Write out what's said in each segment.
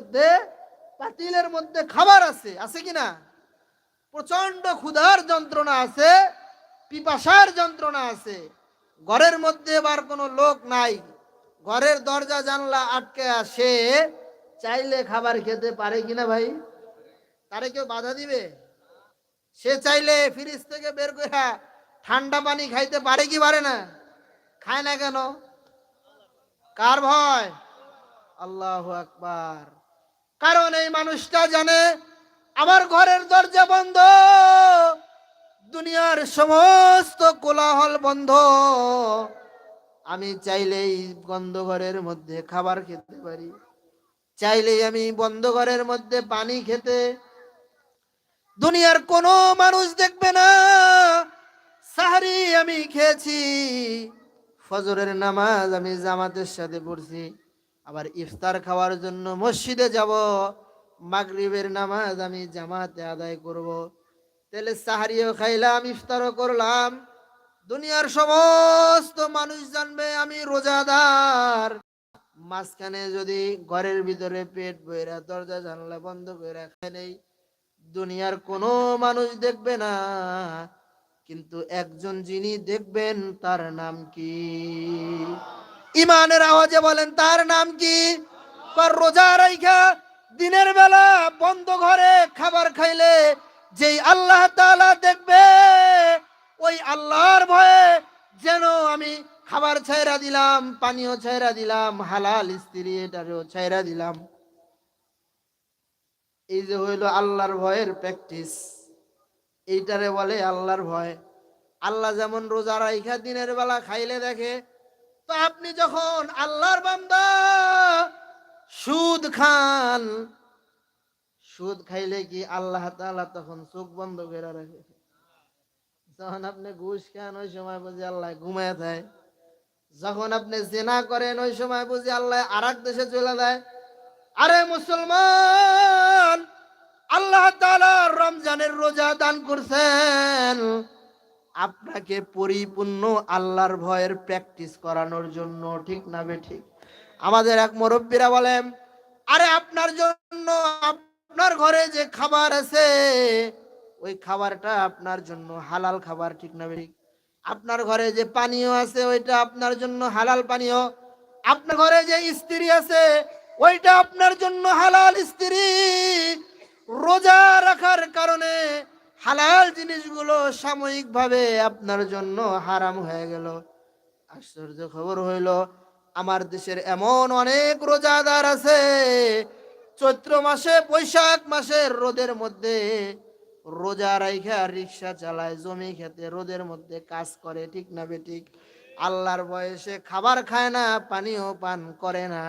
মধ্যে, পাতিলের মধ্যে খাবার আছে আছে কি না? প্রচণ্ড ক্ষুধার যন্ত্রণা আছে, পিপাসার যন্ত্রণা আছে। ঘরের মধ্যে এবার কোনো লোক নাই। ঘরের দরজা, জানলা আটকে আসে, চাইলে খাবার খেতে পারে কিনা ভাই? তারে কেউ বাধা দিবে? সে চাইলে ফ্রিজ থেকে বের করে ঠান্ডা পানি খাইতে পারে কি পারে না? খায় না কেন? কার ভয়? আল্লাহ আকবার। কারণ এই মানুষটা জানে আমার ঘরের দরজা বন্ধ, দুনিয়ার সমস্ত কোলাহল বন্ধ। আমি চাইলেই বন্ধ ঘরের মধ্যে খাবার খেতে পারি, চাইলেই আমি বন্ধ ঘরের মধ্যে পানি খেতে। দুনিয়ার কোনো মানুষ দেখবে না, সাহারি আমি খেয়েছি, ফজরের নামাজ আমি জামাতের সাথে পড়ছি। আবার ইফতার খাওয়ার জন্য মসজিদে যাব। মাগরিবের নামাজ আমি জামাতে আদায় করব। তাহলে সাহারিও খাইলাম, ইফতারও করলাম। দুনিয়ার সমস্ত মানুষ জানবে আমি রোজাদার। মাঝখানে যদি ঘরের ভিতরে পেট বইরা দরজা জানলা বন্ধ করে রাখে নেই, দুনিয়ার কোনো মানুষ দেখবে না। কিন্তু একজন যিনি দেখবেন তার নাম কি? ইমানের আওয়াজে বলেন, তার নাম কি? রোজা রাইখা, দিনের বেলা বন্ধ ঘরে খাবার খাইলে যেই আল্লাহ তাআলা দেখবে, ওই আল্লাহর ভয়ে যেন আমি খাবার ছাইরা দিলাম, পানীয় ছাইরা দিলাম, হালাল স্ত্রী এটারেও ছাইরা দিলাম। এই যে হইল আল্লাহর ভয়ের প্র্যাকটিস। এইটারে বলে আল্লাহর ভয়। আল্লাহ যেমন রোজা রাইখা, দিনের বেলা খাইলে দেখে তো আপনি যখন আল্লাহর বান্দা, সুদ খান, সুদ খাইলে কি আল্লাহ তাআলা তখন চোখ বন্ধ করে রাখে? যখন আপনি ঘুষ খান, ওই সময় বুঝি আল্লাহ ঘুমায় দেয়। যখন আপনি জেনা করেন, ওই সময় বুঝি আল্লাহ আর দেশে চলে যায়। আরে মুসলমান, আল্লাহ তাআলা রমজানের রোজা দান করছেন। আপনাকে পরিপূর্ণ আল্লাহর ভয়ের প্র্যাকটিস করানোর জন্য, ঠিক না বে ঠিক? আমাদের এক মুরব্বীরা বলেন, আরে আপনার জন্য আপনার ঘরে যে খাবার আছে, ওই খাবারটা আপনার জন্য হালাল খাবার, ঠিক না ঠিক? আপনার ঘরে যে পানীয় আছে, ওইটা আপনার জন্য হালাল পানীয়। আপনার ঘরে যে স্ত্রী আছে, ওইটা আপনার জন্য হালাল স্ত্রী রোজা রাখার কারণে হালাল জিনিসগুলো সাময়িকভাবে আপনার জন্য হারাম হয়ে গেল। আশ্চর্য খবর হইল, আমার দেশের এমন অনেক রোজাদার আছে, চৈত্র মাসে, বৈশাখ মাসের রোদের মধ্যে রোজা রাইখা রিক্সা চালায়, জমি খেতে রোদের মধ্যে কাজ করে, ঠিক না বেঠিক? আল্লাহর বয়সে খাবার খায় না পানিও পান করে না।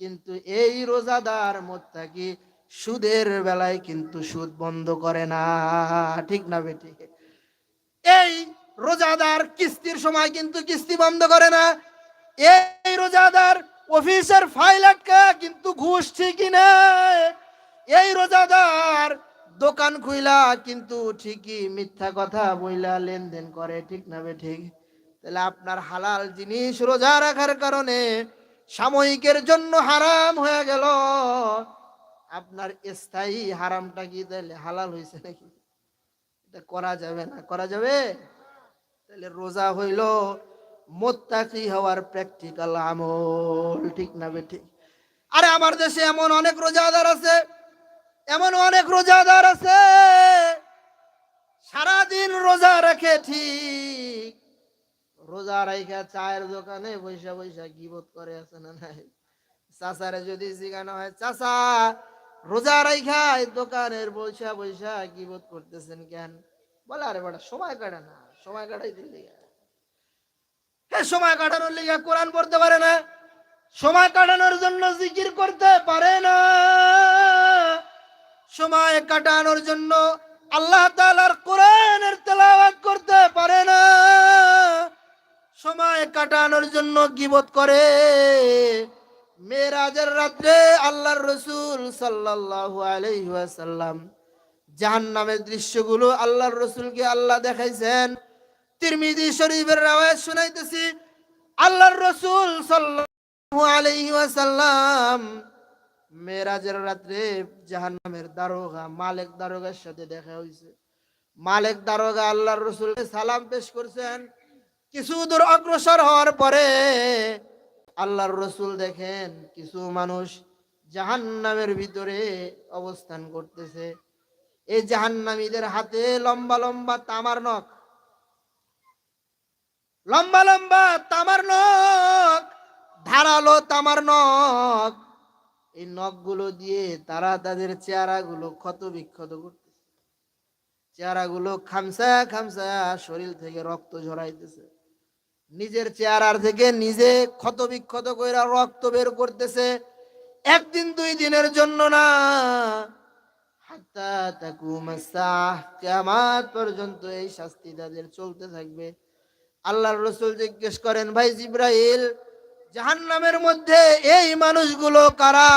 কিন্তু এই রোজাদার মোত্তাকি সুদের বেলায় কিন্তু সুদ বন্ধ করে না। ঠিক না বেটি? এই রোজাদার কিস্তির সময় কিন্তু কিস্তি বন্ধ করে না। এই রোজাদার অফিসের ফাইল আটকা কিন্তু ঘুষ ঠিকই না এই রোজাদার দোকান খুইলা কিন্তু ঠিকই মিথ্যা কথা বইলা লেনদেন করে, ঠিক না ঠিক তাহলে আপনার হালাল জিনিস রোজা রাখার কারণে সাময়িকের জন্য হারাম হয়ে গেল। আপনার স্থায়ী হারামটা কি তাহলে হালাল হয়েছে নাকি? এটা করা যাবে না, করা যাবে? তাহলে রোজা হইল মোত্তাকি হওয়ার প্র্যাকটিক্যাল আমল, ঠিক না বে ঠিক? আরে আমার দেশে এমন অনেক রোজাদার আছে, এমন অনেক রোজাদার আছে, সারাদিন রোজা রাখে ঠিক। রোজা রাইখা চায়ের দোকানে বৈশা বৈশা গিবত করে আছে না নাই? চাচারে যদি জিজ্ঞানো হয়, চাচা রোজা রাইখা দোকানের বৈশা বৈশা গিবত করতেছেন কেন? বলে, আরে বেটা, সময় কাটে না, সময় কাটাই দিলে হ্যাঁ সময় কাটানোর লিগে কোরআন পড়তে পারে না। সময় কাটানোর জন্য জিকির করতে পারে না। সময় কাটানোর জন্য আল্লাহ তাআলার কোরআনের তেলাওয়াত করতে পারে না। সময় কাটানোর জন্য গিবত করে? মেরাজের রাত্রে আল্লাহর রসুল সাল্লাল্লাহু আলাইহি ওয়াসাল্লাম জাহান্নামের দৃশ্যগুলো আল্লাহর রসুলকে আল্লাহ দেখাইছেন। তিরমিজি শরীফের রাওয়ায়াত শুনাইতেছি, আল্লাহর রসুল সাল্লাল্লাহু আলাইহি ওয়াসাল্লাম মেরাজের রাত্রে জাহান্নামের দারোগা, মালেক দারোগার সাথে দেখা হয়েছে মালেক দারোগা আল্লাহর রসুল সালাম পেশ করছেন। কিছু দূর অগ্রসর হওয়ার পরে আল্লাহর রসুল দেখেন, কিছু মানুষ জাহান্নামের ভিতরে অবস্থান করতেছে। এই জাহান্নামীদের হাতে লম্বা লম্বা তামার নখ। লম্বা লম্বা তামার নখ, ধারালো তামার নখ। এই নখগুলো দিয়ে তারা তাদের চেহারাগুলো ক্ষত বিক্ষত করতেছে। চেহারাগুলো খামসা খামসা শরীর থেকে রক্ত ঝরাইতেছে। নিজের চেহারার থেকে নিজে ক্ষত বিক্ষত কইরা রক্ত বের করতেছে। একদিন দুই দিনের জন্য না। পর্যন্ত এই শাস্তি তাদের চলতে থাকবে। আল্লাহর রসুল জিজ্ঞেস করেন, ভাই জিব্রাইল, জাহান্নামের মধ্যে এই মানুষগুলো কারা?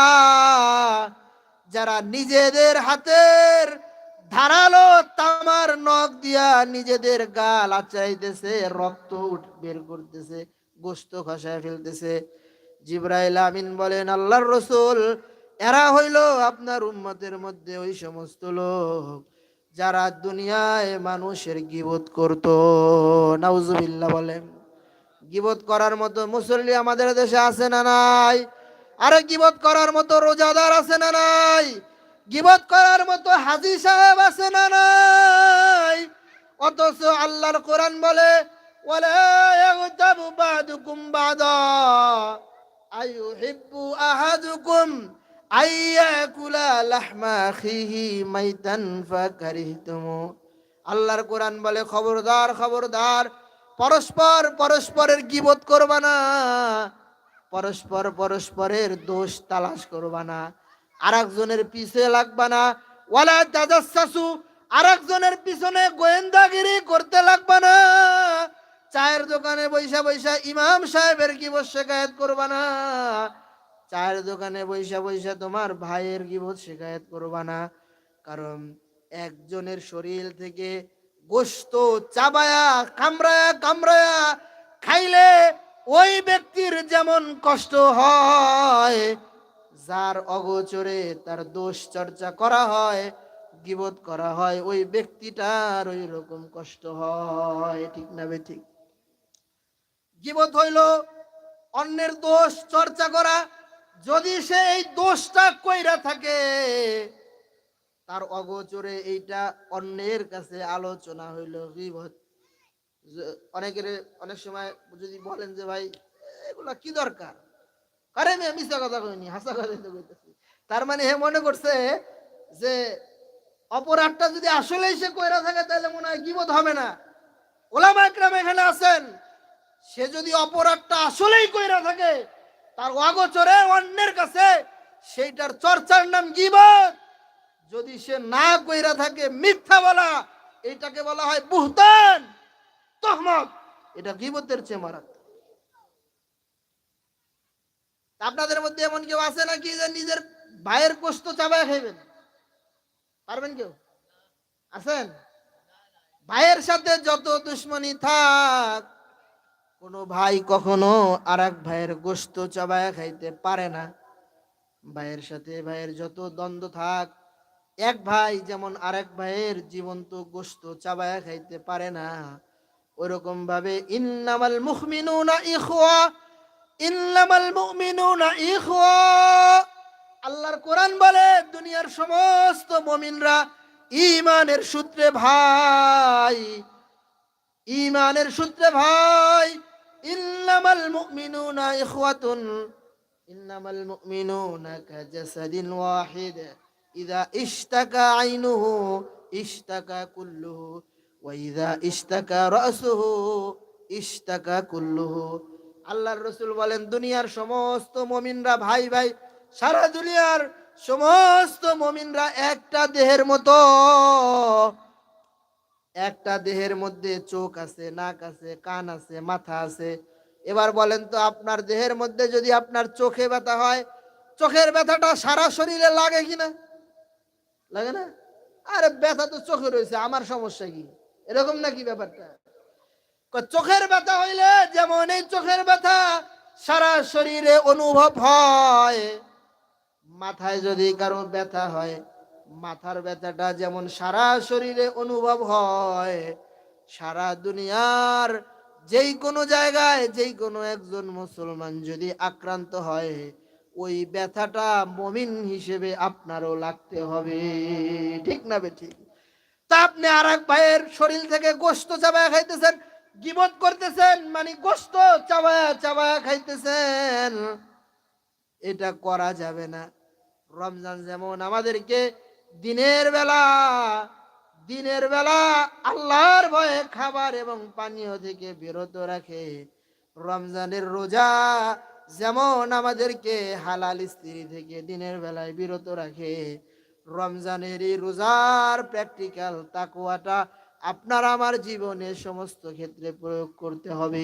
যারা নিজেদের হাতের ধারালো তামার নখ দিয়া নিজেদের গাল আচাইতেছে রক্ত বের করতেছে, গোস্ত খসায় ফেলতেছে। জিব্রাইল আমিন বলেন, আল্লাহর রসুল, এরা হইল আপনার উম্মতের মধ্যে ওই সমস্ত লোক যারা দুনিয়ায় মানুষের গিবত করত। নাউজুবিল্লাহ বলেন, গিবত করার মতো মুসল্লি আমাদের দেশে আছে না নাই? আরে গিবত করার মতো রোজাদার আছে না নাই? গিবত করার মতো হাজি সাহেব আছে না নাই? অথচ আল্লাহর কোরআন বলে আল্লাহর কোরআন বলে, খবরদার খবরদার, পরস্পর পরস্পরের গিবত করবা না, পরস্পর পরস্পরের দোষ তালাশ করবা না। আরেকজনের পিছে লাগবা না। ওয়ালা তাজাসসু আরেকজনের পিছনে গোয়েন্দাগিরি করতে লাগবা না। চায়ের দোকানে বৈশা বৈশা ইমাম সাহেবের গিবত শেখায়ত করবা না। চায়ের দোকানে বৈশা বৈশা তোমার ভাইয়ের গিবত শেখায়ত করবা না। কারণ একজনের শরীর থেকে গোস্ত চাবায়া, কামড়ায়া কামড়ায়া খাইলে ওই ব্যক্তির যেমন কষ্ট হয় যার অগোচরে তার দোষ চর্চা করা হয়, গিবত করা হয়, ওই ব্যক্তিটার ওই রকম কষ্ট হয়। ঠিক না বে ঠিক? গিবত হইল অন্যের দোষ চর্চা করা। যদি সে এই দোষটা কইরা থাকে, তার অগোচরে এইটা অন্যের কাছে আলোচনা হইল গিবত। অনেকের অনেক সময় যদি বলেন যে, ভাই, এগুলা কি দরকার? আরে মেয়ে মিথ্যা কথা কইনি, হাসা কথা তো কইতেছি। তার মানে হে মনে করছে যে অপরাধটা যদি আসলেই সে কইরা থাকে, তাহলে মনে হয় গিবত হবে না। ওলামা একরাম এখানে আছেন। সে যদি অপরাধটা আসলেই কইরা থাকে, তার অগোচরে অন্যের কাছে সেইটার চর্চার নাম গিবত। যদি সে না কইরা থাকে মিথ্যা বলা, এটাকে বলা হয় বুহতান, তহমত। এটা গিবতের চেয়ে মারাত্মক তা আপনাদের মধ্যে এমন কেউ আছে নাকি যে নিজের ভাইয়ের গোস্ত চাবায় খাইবেন পারবেন কেউ? আছেন? ভাইয়ের সাথে যত দুশ্মনী থাক, কোনো ভাই কখনো আর এক ভাইয়ের গোস্ত চাবায় খাইতে পারে না। ভাইয়ের সাথে ভাইয়ের যত দ্বন্দ্ব থাক, এক ভাই যেমন আরেক ভাইয়ের জীবন্ত গোস্ত চাবায়া খাইতে পারে না ওরকম ভাবে ইন্নামাল মুখমিনুনা ইখওয়া ইনলামাল মুমিনুনা ইখওয়া। আল্লাহর কোরআন বলে, দুনিয়ার সমস্ত মুমিনরা ইমানের সূত্রে ভাই ইমানের সূত্রে ভাই ইনলামাল মুমিনুনা ইখওয়াতুন। ইননামাল মুমিনুনা কাজাসাদিন ওয়াহিদ। ইদা ইশতাকা আইনুহু, ইশতাকা কুল্লুহু, ওয়া ইযা ইশতাকা রাসুহু, ইশতাকা কুল্লুহু। আল্লাহর রসুল বলেন, দুনিয়ার সমস্ত মমিনরা ভাই ভাই, সারা দুনিয়ার সমস্ত মমিনরা একটা দেহের মতো। একটা দেহের মধ্যে চোখ আছে, নাক আছে, কান আছে, মাথা আছে। এবার বলেন তো, আপনার দেহের মধ্যে যদি আপনার চোখে ব্যথা হয়, চোখের ব্যথাটা সারা শরীরে লাগে কিনা লাগে না? আরে ব্যথা তো চোখে রয়েছে, আমার সমস্যা কি? এরকম নাকি ব্যাপারটা? চোখের ব্যথা হইলে যেমন এই চোখের ব্যথা সারা শরীরে অনুভব হয়। মাথায় যদি কারও ব্যথা হয়, মাথার ব্যথাটা যেমন সারা শরীরে অনুভব হয়, সারা দুনিয়ার যেই কোনো জায়গায় যেই কোনো একজন মুসলমান যদি আক্রান্ত হয়, ওই ব্যথাটা মমিন হিসেবে আপনারও লাগতে হবে। ঠিক না বে ঠিক তা আপনি আর এক ভাইয়ের শরীর থেকে গোস্ত চাবায়া খাইতেছেন গিবত করতেছেন মানে গোস্ত চাবায়া চাবায়া খাইতেছেন। এটা করা যাবে না। রমজান যেমন আমাদেরকে দিনের বেলা দিনের বেলা আল্লাহর ভয়ে খাবার এবং পানীয় থেকে বিরত রাখে। রমজানের রোজা যেমন আমাদেরকে হালাল স্ত্রী থেকে দিনের বেলায় বিরত রাখে, রমজানের এই রোজার প্র্যাকটিক্যাল তাকুয়াটা আপনার আমার জীবনে সমস্ত ক্ষেত্রে প্রয়োগ করতে হবে।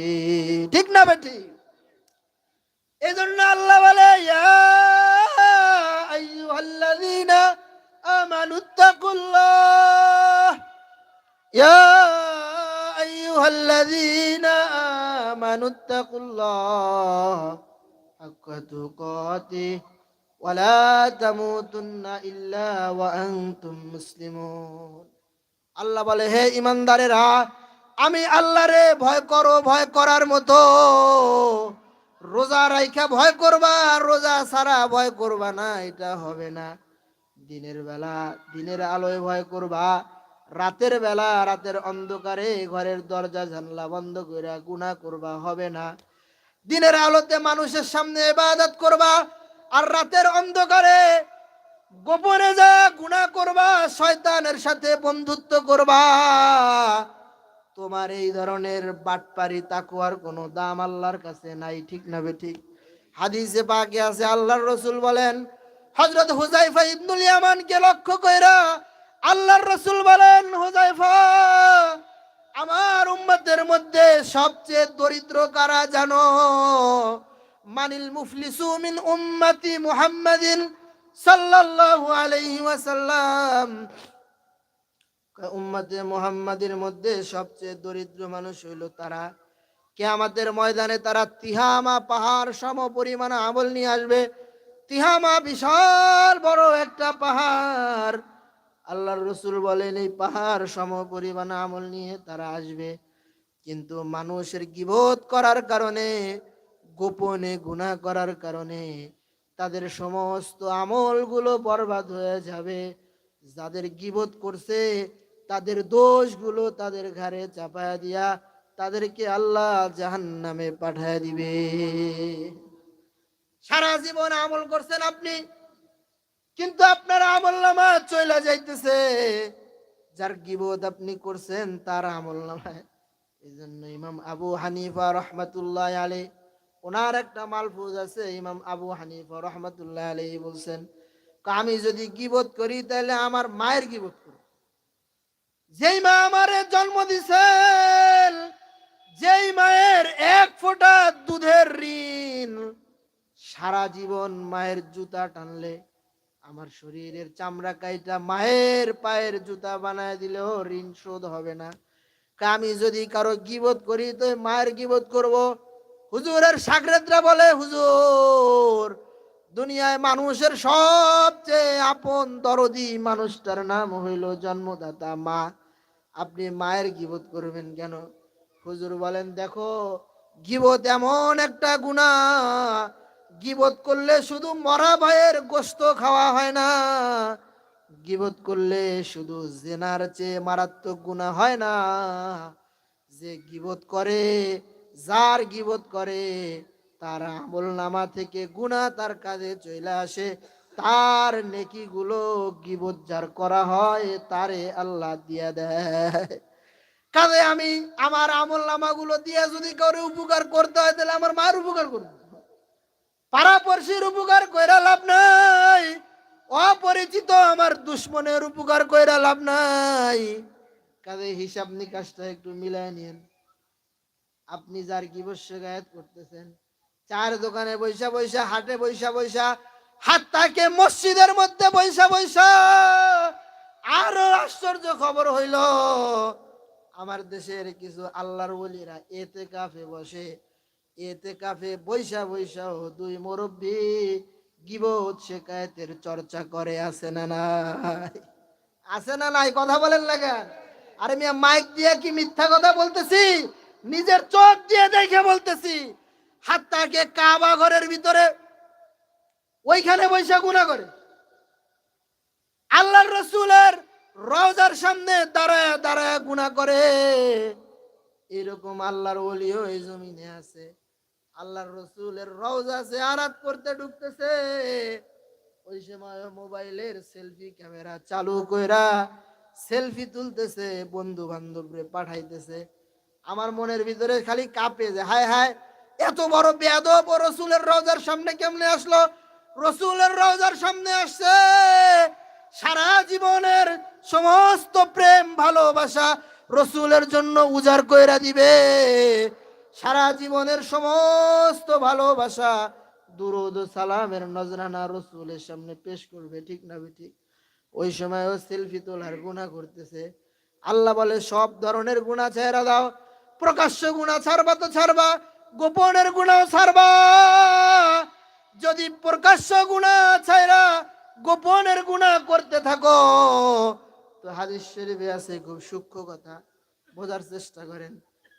ঠিক না বেটি? এই জন্য আল্লাহ বলে আমানুত্তাকুল্লাহ। ইয়া আইয়ুহাল্লাযীনা আল্লাহ বলে, হে ইমানদারেরা, আমি আল্লাহরে ভয় করো, ভয় করার মতো। রোজা রাইখা ভয় করবা রোজা ছাড়া ভয় করবা না, এটা হবে না। দিনের বেলা দিনের আলোয় ভয় করবা, রাতের বেলা রাতের অন্ধকারে ঘরের দরজা, জানলা বন্ধ করে গুনাহ করবা, হবে না। দিনের আলোতে মানুষের সামনে ইবাদত করবা, আর রাতের অন্ধকারে গোপনে যা গুনাহ করবা, শয়তানের সাথে বন্ধুত্ব করবা। তোমার এই ধরনের বাটপারি তাকুয়ার কোনো দাম আল্লাহর কাছে নাই, ঠিক না ঠিক? হাদিসে পাকে আছে, আল্লাহর রসুল বলেন হজরত হুজাইফা ইবনুল ইয়ামানকে লক্ষ্য কইরা আল্লাহর রসুল বলেন হুজাইফা আমার উম্মতের মধ্যে সবচেয়ে দরিদ্র কারা জানো? মানিল মুফলিসু মিন উম্মতি মুহাম্মাদিন সাল্লাল্লাহু আলাইহি ওয়াসাল্লাম। উম্মতে মুহাম্মাদের মধ্যে সবচেয়ে দরিদ্র মানুষ হইল তারা। কিয়ামতের ময়দানে তারা তিহামা পাহাড় সম পরিমাণ আমল নিয়ে আসবে। তিহামা বিশাল বড় একটা পাহাড়। আল্লাহর রসুল বলেন, এই পাহাড় সম পরিমাণ আমল নিয়ে তারা আসবে। কিন্তু মানুষের গিবোধ করার কারণে, গোপনে গুনাহ করার কারণে তাদের সমস্ত আমলগুলো বরবাদ হয়ে যাবে। যাদের গিবোধ করছে, তাদের দোষগুলো তাদের ঘাড়ে চাপায়া দিয়া তাদেরকে আল্লাহ জাহান্নামে পাঠায় দিবে। সারা জীবন আমল করছেন আপনি, কিন্তু আপনার আমল নামা চলে যাইতেছে। যার গিবত আপনি করছেন, তার আমল নামায় এই জন্য ইমাম আবু হানিফা রহমাতুল্লাহ আলী ওনার একটা মালফুজ আছে, ইমাম আবু হানিফা রহমাতুল্লাহ আলী বলছেন আমি যদি গিবোধ করি, তাহলে আমার মায়ের গিবোধ করব। যেই মা আমারে জন্ম দিছে, যেই মায়ের এক ফোঁটা দুধের ঋণ, সারা জীবন মায়ের জুতা টানলে আমার শরীরের চামড়া কাইটা মায়ের পায়ের জুতা বানায় দিলেও ঋণ শোধ হবে না। আমি যদি কারও গিবোধ করি, তো মায়ের গিবোধ করব। হুজুরের সাগরেদরা বলে, হুজুর, দুনিয়ায় মানুষের সবচেয়ে আপন দরদি মানুষটার নাম হইল জন্মদাতা মা। আপনি মায়ের গিবোধ করবেন কেন? হুজুর বলেন, দেখো, গিবত এমন একটা গুণা, গিবত করলে শুধু মরা ভাইয়ের গোস্ত খাওয়া হয় না, গিবত করলে শুধু জেনার চেয়ে মারাত্মক গুণা হয় না। যে গিবত করে যার গিবত করে, তার আমল নামা থেকে গুণা তার কাজে চলে আসে। তার নেকি গুলো গিবত যার করা হয়, তারে আল্লাহ দিয়া দেয়। কাজে আমি আমার আমল নামাগুলো দিয়ে যদি কারও উপকার করতে হয়, তাহলে আমার মার উপকার করব পাড়াপড়শির উপকার কইরা লাভ নাই। অপরিচিত আমার দুশ্মনের উপকার কইরা লাভ নাই। কাজে হিসাব নিকাশটা একটু মিলাই নিন আপনি যার গিবস্য গায়েত করতেছেন? চার দোকানে বৈশা বৈশা, হাটে বৈশা বৈশা, হাত তাকে মসজিদের মধ্যে বৈশা বৈশা। আরও আশ্চর্য খবর হইল, আমার দেশের কিছু আল্লাহর বলিরা এতে কাফে বসে, এতে কাফে বৈশা বৈশা দুই মুরব্বী গিবত শেখায়তের চর্চা করে, আছে না নাই? আছে না নাই? কথা বলেন না আরে মিয়া, মাইক দিয়ে কি মিথ্যা কথা বলতেছি? নিজের চোখ দিয়ে দেখে বলতেছি হাতটাকে কাবা ঘরের ভিতরে, ওইখানে বৈশা গুণা করে। আল্লাহর রসুলের রওজার সামনে দাঁড়ায় দাঁড়ায় গুণা করে। এরকম আল্লাহর ওলিও এই জমিনে আছে। আল্লাহর রসুলের রওজা সে আরাত করতে ঢুকতেছে। ওই সময় মোবাইলের সেলফি ক্যামেরা চালু কইরা সেলফি তুলতেছে বন্ধু বান্ধবরে পাঠাইতেছে। আমার মনের ভিতরে খালি কাঁপে যে, হায় হায়, এত বড় বেয়াদব ও রসুলের রওজার সামনে কেমনে আসলো? রসুলের রওজার সামনে আসছে। সারা জীবনের সমস্ত প্রেম, ভালোবাসা রসুলের জন্য উজাড় কইরা দিবে। সারা জীবনের সমস্ত ভালোবাসা দুরুদ সালামের নজরানা রসুলের সামনে পেশ করবে, ঠিক না ঠিক ওই সময় ও সেলফি তোলার গুণা করতেছে। আল্লাহ বলে, সব ধরনের গুণা ছেড়া দাও। প্রকাশ্য গুণা ছাড়বা তো ছাড়বা, গোপনের গুণাও ছাড়বা। যদি প্রকাশ্য গুণা ছাইরা গোপনের গুণা করতে থাকো, তো হাদিস শরীফে আছে খুব সূক্ষ্ম কথা, বোঝার চেষ্টা করেন।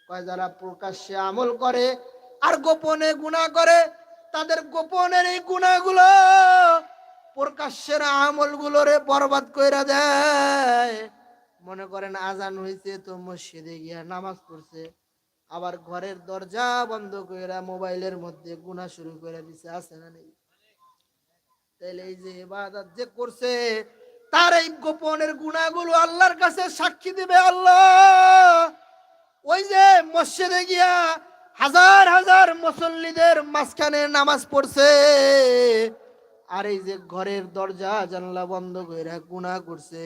কয় যারা প্রকাশ্যে আমল করে আর গোপনে গুণা করে, তাদের গোপনের এই গুণাগুলো প্রকাশ্যের আমলগুলোরে বরবাদ কইরা দেয়। মনে করেন আজান হইছে, তো মসজিদে গিয়া নামাজ পড়ছে। আবার ঘরের দরজা বন্ধ কইরা মোবাইলের মধ্যে গুণা শুরু করে দিছে, আছে না নেই? তাইলে এই যে ইবাদত যে করছে, তার এই গোপনের গুণাগুলো আল্লাহর কাছে সাক্ষী দিবে আল্লাহ। ওই যে মসজিদে গিয়া হাজার হাজার মুসল্লিদের মাঝখানে নামাজ পড়ছে, আর এই যে ঘরের দরজা জানলা বন্ধ করে গুণা করছে।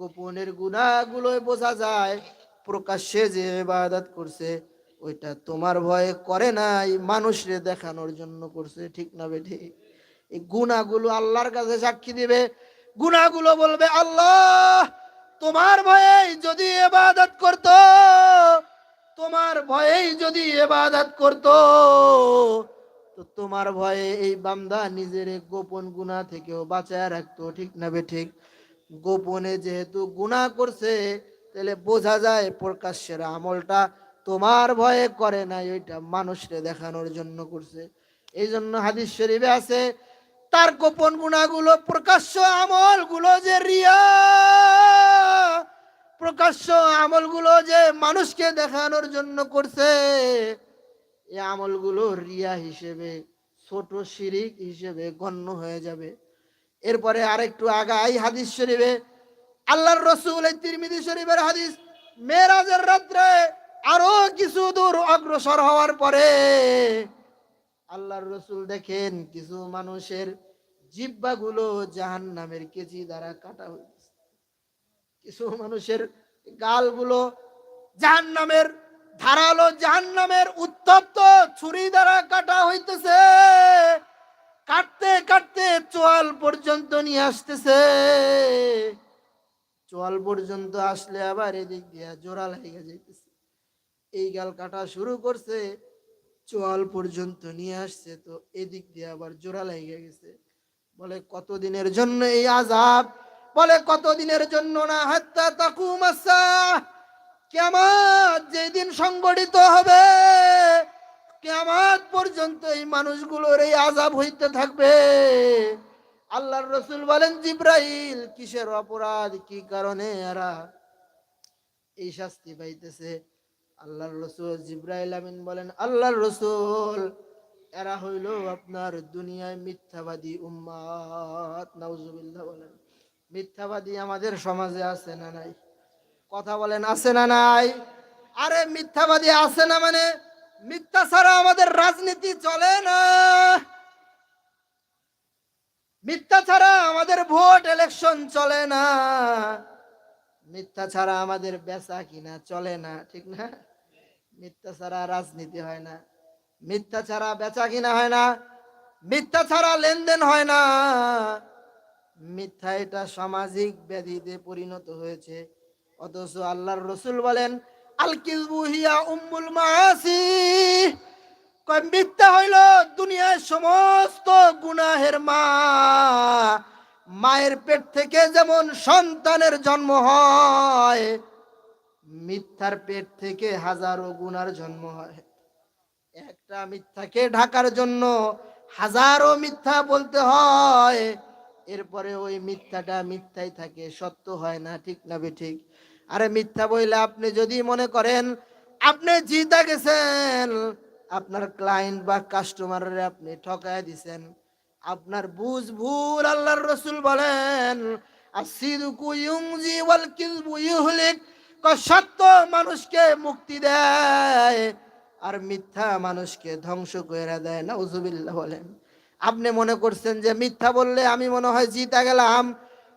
গোপনের গুণাগুলো বোঝা যায়, প্রকাশ্যে যে ইবাদত করছে, ওইটা তোমার ভয়ে করে নাই, মানুষরে দেখানোর জন্য করছে, ঠিক না বেঠি? এই গুণাগুলো আল্লাহর কাছে সাক্ষী দিবে, গুণাগুলো বলবে, আল্লাহ, তোমার ভয়েই যদি এবাদত করত, তোমার ভয়েই যদি এবাদত করত, তো তোমার ভয়ে এই বান্দা নিজের গোপন গুণা থেকেও বাঁচায় রাখতো, ঠিক না বে ঠিক গোপনে যেহেতু গুণা করছে, তাহলে বোঝা যায় প্রকাশ্যের আমলটা তোমার ভয়ে করে নাই, ওইটা মানুষরে দেখানোর জন্য করছে। এই জন্য হাদিস শরীফে আছে, তার গোপন গুণাগুলো প্রকাশ্য আমলগুলো যে রিয়া, প্রকাশ্য আমলগুলো যে মানুষকে দেখানোর জন্য করছে, এই আমলগুলো রিয়া হিসেবে, ছোট শিরিক হিসেবে গণ্য হয়ে যাবে। এরপরে আরেকটু আগাই হাদিস শরীফে। আল্লাহর রসুল তিরমিদি শরীফের হাদিস, মেরাজের রাত্রে আরও কিছু দূর অগ্রসর হওয়ার পরে আল্লাহর রসুল দেখেন কিছু মানুষের জিব্বাগুলো জাহান নামের কেজি দ্বারা কাটা হয়েছে কিছু মানুষের গালগুলো জাহান নামের ধারালো জাহান নামের উত্তপ্ত ছুরি দ্বারা কাটা হইতেছে। কাটতে কাটতে চোয়াল পর্যন্ত নিয়ে আসতেছে। চোয়াল পর্যন্ত আসলে আবার এদিক দিয়ে জোড়া লেগে যাইতেছে। এই গাল কাটা শুরু করছে, চোয়াল পর্যন্ত নিয়ে আসছে, তো এদিক দিয়ে আবার জোড়া লেগে গেছে। বলে, কতদিনের জন্য এই আজাব বলে, কতদিনের জন্য না, হাত্তা তাকুম কেমাত যেদিন সংগঠিত হবে কেমাত পর্যন্ত এই মানুষগুলোর এই আজাব হইতে থাকবে। আল্লাহর রসুল বলেন, জিব্রাইল, কিসের অপরাধ? কি কারণে এরা এই শাস্তি পাইতেছে? আল্লাহর রসুল জিব্রাইল আমিন বলেন, আল্লাহর রসুল, এরা হইল আপনার দুনিয়ায় মিথ্যাবাদী উম্মাত। নাউজুবিল্লাহ বলেন, মিথ্যাবাদী আমাদের সমাজে আছে না নাই? কথা বলেন, আছে না নাই? আরে, মিথ্যাবাদী আছে না মানে মিথ্যা ছাড়া আমাদের রাজনীতি চলে না। মিথ্যা ছাড়া আমাদের ভোট ইলেকশন চলে না। মিথ্যা ছাড়া আমাদের বেচা কিনা চলে না, ঠিক না? মিথ্যা ছাড়া রাজনীতি হয় না। মিথ্যা ছাড়া বেচা কিনা হয় না। মিথ্যা ছাড়া লেনদেন হয় না। মিথ্যা এটা সামাজিক ব্যাধিতে পরিণত হয়েছে। অথচ আল্লাহর রসুল বলেন মিথ্যা হইল দুনিয়ার সমস্ত গুনাহের মা। মায়ের পেট থেকে যেমন সন্তানের জন্ম হয়, মিথ্যার পেট থেকে হাজারো গুনার জন্ম হয়। একটা মিথ্যাকে ঢাকার জন্য হাজারো মিথ্যা বলতে হয়, এরপরে ওই মিথ্যাটা মিথ্যাই থাকে, সত্য হয় না, ঠিক না বে ঠিক? আরে মিথ্যা বইলে আপনি যদি মনে করেন, আপনি জিতা গেছেন, আপনার ক্লায়েন্ট বা কাস্টমারের আপনি ঠকায় দিছেন। আপনার বুঝ ভুল আল্লাহর রসুল বলেন সত্য মানুষকে মুক্তি দেয় আর মিথ্যা মানুষকে ধ্বংস করে দেয়। না উজুবিল্লাহ বলেন। আপনি মনে করছেন যে মিথ্যা বললে আমি মনে হয় জিতা গেলাম,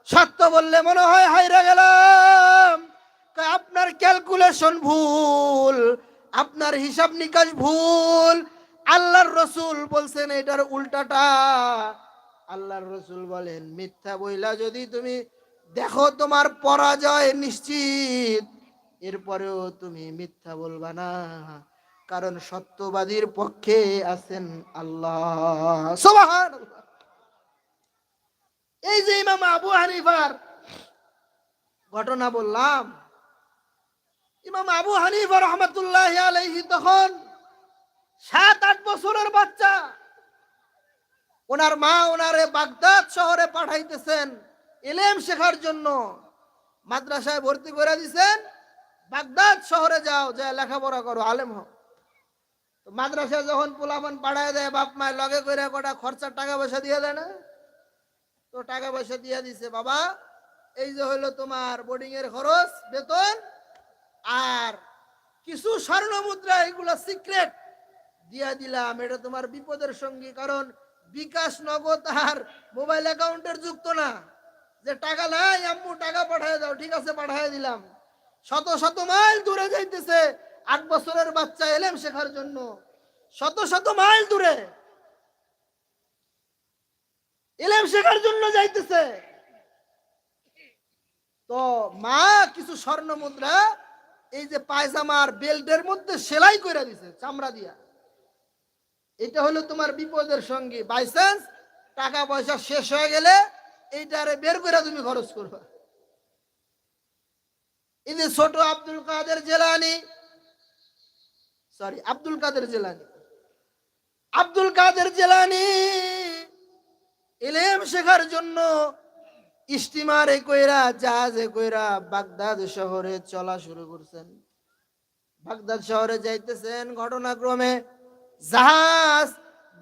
সত্য বললে মনে হয় হাইরা গেলাম। আপনার ক্যালকুলেশন ভুল, আপনার হিসাব নিকাশ ভুল। আল্লাহর রসুল বলছেন, এটার উল্টাটা। আল্লাহর রসুল বলেন, মিথ্যা বইলা যদি তুমি দেখো তোমার পরাজয় নিশ্চিত, এরপরেও তুমি মিথ্যা বলবা না। কারণ সত্যবাদীর পক্ষে আছেন আল্লাহ। এই যে ইমাম আবু হানিফার ঘটনা বললাম ইমাম আবু হানিফা রহমতুল্লাহ আলাইহি তখন সাত আট বছরের বাচ্চা। ওনার মা ওনারে বাগদাদ শহরে পাঠাইতেছেন, এলেম শেখার জন্য। মাদ্রাসায় ভর্তি করে দিছেন, বাগদাদ শহরে যাও যা লেখাপড়া করো, আলেম হও। মাদ্রাসায় যখন পোলাপান পাঠায় দেয়, বাপ মায়ের লগে করে কটা খরচার টাকা পয়সা দিয়ে দেয় না? তো টাকা পয়সা দিয়ে দিছে, বাবা, এই যে হইল তোমার বোর্ডিং এর খরচ, বেতন আর কিছু স্বর্ণ মুদ্রা এগুলো সিক্রেট দিয়া দিলাম। এটা তোমার বিপদের সঙ্গী, কারণ বিকাশ নগদ আর মোবাইল অ্যাকাউন্টের যুক্ত না। যে টাকা নাই, আম্মু, টাকা পাঠায় দাও, ঠিক আছে, পাঠায় দিলাম। শত শত মাইল দূরে যাইতেছে, আট বছরের বাচ্চা এলেম শেখার জন্য। শত শত মাইল দূরে এলেম শেখার জন্য যাইতেছে। তো মা, কিছু স্বর্ণ মুদ্রা এই যে পায়জামার বেল্টের মধ্যে সেলাই করে দিছে, চামড়া দিয়া। এটা হলো তোমার বিপদের সঙ্গে। বাই চান্স টাকা পয়সা শেষ হয়ে গেলে এইটারে বের করে তুমি খরচ করবা। এই যে ছোট আব্দুল কাদের জেলানি সরি আব্দুল কাদের জেলানি। আব্দুল কাদের জেলানি এলেম শেখার জন্য স্টিমারে কইরা, জাহাজে কইরা বাগদাদ শহরে চলা শুরু করছেন। বাগদাদ শহরে যাইতেছেন ঘটনাক্রমে জাহাজ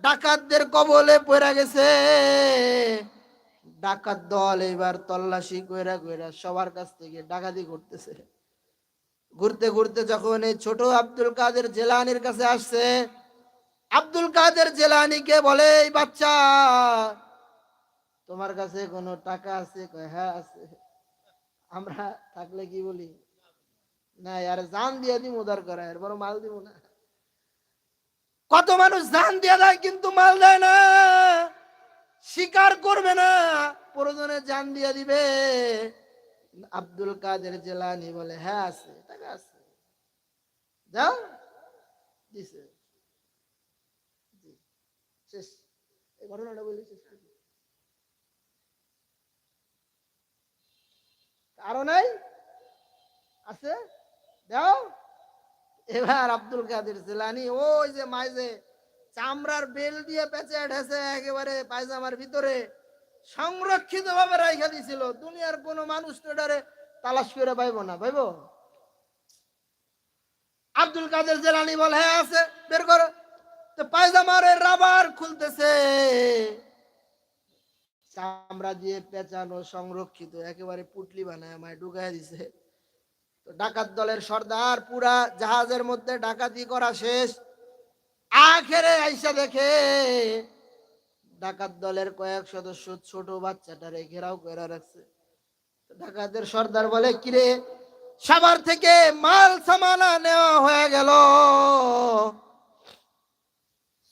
ডাকাতদের কবলে পড়ে গেছে। ডাকাত দল এবার তল্লাশি কইরা কইরা সবার কাছ থেকে ডাকাতি করতেছে। ঘুরতে ঘুরতে যখন এই ছোট আব্দুল কাদের জেলানির কাছে আসছে, আব্দুল কাদের জেলানিকে বলে, এই বাচ্চা তোমার কাছে কোনো টাকা আছে? হ্যাঁ আছে। আমরা থাকলে কি বলি? না, আর জান দিয়ে দিম, উদার করা, এর বড় মাল দিব না। কত মানুষ জান দিয়ে দেয়, কিন্তু মাল দেয় না। স্বীকার করবে না। প্রয়োজনে জান দিয়ে দিবে। আব্দুল কাদের জেলানি বলে হ্যাঁ আছে, টাকা আছে। যাও, দিছে। শেষ। এই ঘটনাটা বলি, শেষ আরও নাই? আছে? দাও। এবার আব্দুল কাদের জেলানি, ওই যে মাইজে চামড়ার বেল দিয়ে পেঁচে ঢেসে একেবারে পায়জামার ভিতরে সংরক্ষিত ভাবে রাইখা দিছিল। দুনিয়ার কোনো মানুষ তো এটারে তালাশ করে পাইব না, পাইব? আব্দুল কাদের জেলানি বলে হ্যাঁ আছে, বের করো। তো রাবার খুলতেছে। চামড়া দিয়ে পেঁচানো, সংরক্ষিত, একেবারে পুটলি বানায় আমায় ঢুকাই দিছে। তো ডাকাত দলের সর্দার পুরা জাহাজের মধ্যে ডাকাতি করা শেষ। আখেরে আইসা দেখে ডাকাত দলের কয়েক সদস্য ছোট বাচ্চাটারে ঘেরাও করে রাখছে। ডাকাতের সর্দার বলে, কিরে সবার থেকে মাল সামানা নেওয়া হয়ে গেল।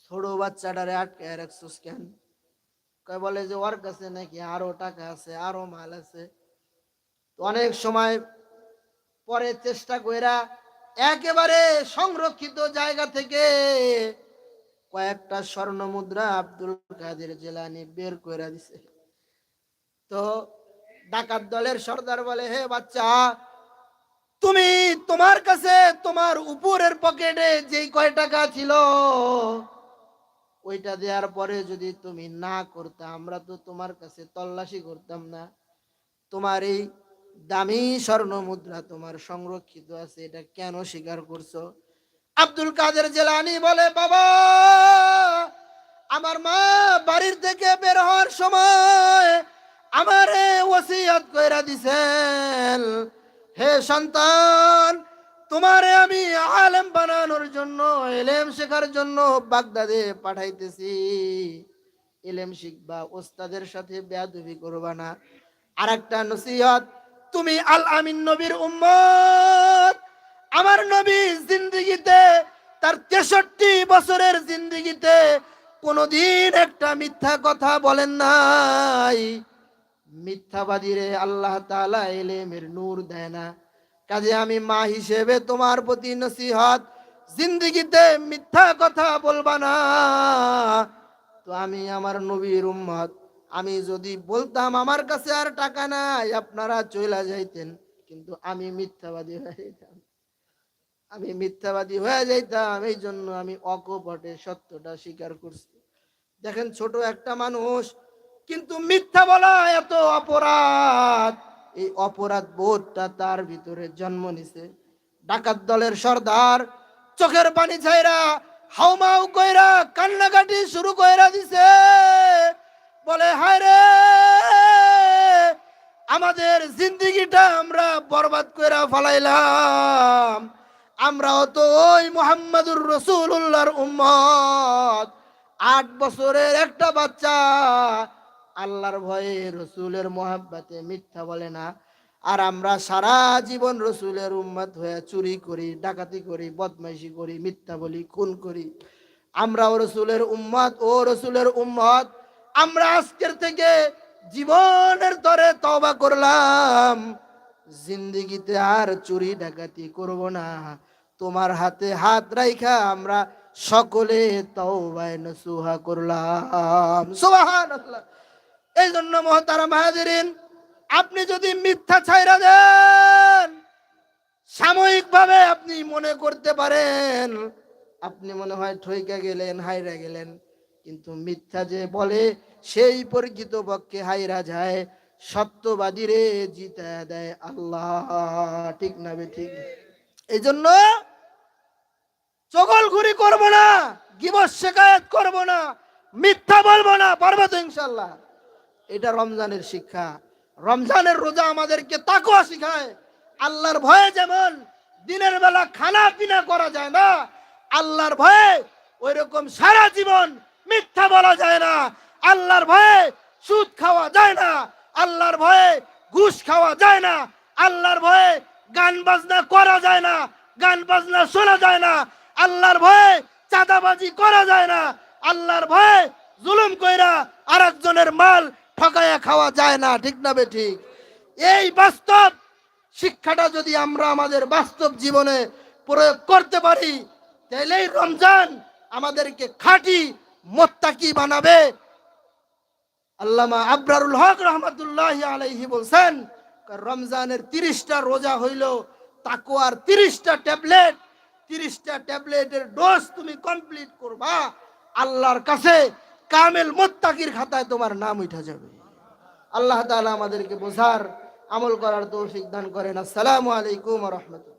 ছোট বাচ্চাটারে আটকে রাখছিস কেন? কয় বলে যে ওর কাছে নাকি? আরও টাকা আছে, আরও মাল আছে। অনেক সময় পরে চেষ্টা কইরা একেবারে সংরক্ষিত জায়গা থেকে কয়েকটা স্বর্ণ মুদ্রা আব্দুল কাদের জেলানি বের করে দিছে। তো ডাকাত দলের সর্দার বলে, হে বাচ্চা, তুমি তোমার কাছে তোমার উপরের পকেটে যেই কয় টাকা ছিল ওইটা দেওয়ার পরে যদি তুমি না করতে, আমরা তো তোমার কাছে তল্লাশি করতাম না। তোমার এই দামি স্বর্ণ মুদ্রা তোমার সংরক্ষিত আছে, এটা কেন স্বীকার করছ? আব্দুল কাদের জেলানি বলে, বাবা, আমার মা বাড়ির থেকে বের হওয়ার সময় আমারে ওসিয়ত কইরা দিছেন। হে সন্তান তোমারে আমি আলেম বানানোর জন্য, এলেম শেখার জন্য বাগদাদে পাঠাইতেছি। এলেম শিখবা, ওস্তাদের সাথে বেয়াদবি করবা না। আর একটা নসিহত, তুমি আল আমিন নবীর উম্মত। আমার নবী জিন্দিগিতে, তার তেষট্টি বছরের জিন্দিগিতে কোনদিন একটা মিথ্যা কথা বলেন নাই। মিথ্যাবাদীরে আল্লাহ তাআলা এলেমের নূর দেয় না। কাজে আমি মা হিসেবে তোমার প্রতি নসিহত। জিন্দিগিতে মিথ্যা কথা বলবা না। তো আমি আমার নবীর উম্মত। আমি যদি বলতাম আমার কাছে আর টাকা নাই, আপনারা চলে যাইতেন। কিন্তু আমি মিথ্যাবাদী হয়ে যেতাম আমি মিথ্যাবাদী হয়ে যাইতাম এই জন্য আমি অকপটে সত্যটা স্বীকার করছি। দেখেন ছোট একটা মানুষ, কিন্তু মিথ্যা বলা এত অপরাধ। এই অপরাধ বোধটা তার ভিতরে জন্ম নিছে। ডাকাত দলের সর্দার চোখের পানি ছাইরা হাউমাউ কইরা কান্নাকাটি শুরু কইরা দিছে। বলে, হায় রে, আমাদের জিন্দিগিটা আমরা বরবাদ কইরা ফলাইলাম। আমরাও তো ওই মোহাম্মদুর রসুল্লাহর উম্মত। আট বছরের একটা বাচ্চা আল্লাহর ভয়ে রসুলের মোহাব্বাতে মিথ্যা বলে না। আর আমরা সারা জীবন রসুলের উম্মত হয়ে চুরি করি, ডাকাতি করি, বদমাইশি করি, মিথ্যা বলি, খুন করি। আমরাও রসুলের উম্মত, ও রসুলের উম্মত, আমরা আজকের থেকে জীবনের তরে তবা করলাম। জিন্দিগিতে আর চুরি ডাকাতি করব না। তোমার হাতে হাত রাইখা আমরা সকলে তওবায় নসুহা করলাম। সুবহানাল্লাহ। এই জন্য মহতারাম হাজিরিন আপনি যদি মিথ্যা ছাইরা দেন, সাময়িকভাবে আপনি মনে করতে পারেন, আপনি মনে হয় ঠইকা গেলেন, হাইরা গেলেন। কিন্তু মিথ্যা যে বলে, সেই পরিচিত পক্ষে হাইরা যায়, সত্যবাদীরে জিতা দেয় আল্লাহ। ঠিক না ঠিক? এই জন্য চগল ঘুরি করব না, গিবস শেখায়ত করব না, মিথ্যা বলব না, পারব তো ইনশাল্লাহ এটা রমজানের শিক্ষা। রমজানের রোজা আমাদেরকে তাকুয়া শিখায়। আল্লাহর ভয়ে যেমন দিনের বেলা খানা পিনা করা যায় না, আল্লাহর ভয়ে ওই রকম সারা জীবন মিথ্যা বলা যায় না। আল্লাহর ভয়ে সুদ খাওয়া যায় না, আল্লাহর ভয়ে ঘুষ খাওয়া যায় না, আল্লাহর ভয়ে গান বাজনা করা যায় না, গান বাজনা শোনা যায় না, আল্লাহর ভয়ে চাঁদাবাজি করা যায় না, আল্লাহর ভয়ে জুলুম কইরা আরেকজনের মাল ঠকাইয়া খাওয়া যায় না, ঠিক না ঠিক? এই বাস্তব শিক্ষাটা যদি আমরা আমাদের বাস্তব জীবনে প্রয়োগ করতে পারি তাহলেই রমজান আমাদেরকে খাঁটি মোত্তাকি বানাবে। আল্লামা আবরারুল হক রহমতুল্লাহ আলাইহি বলছেন, রমজানের তিরিশটা রোজা হইল তাকুয়ার তিরিশটা ট্যাবলেট। তিরিশটা ট্যাবলেটের ডোজ তুমি কমপ্লিট করবা, আল্লাহর কাছে কামেল মোত্তাকির খাতায় তোমার নাম উঠা যাবে। আল্লাহ তালা আমাদেরকে বোঝার, আমল করার তৌফিক দান করেন। আসসালামু আলাইকুম রাহমাতুল্লাহ।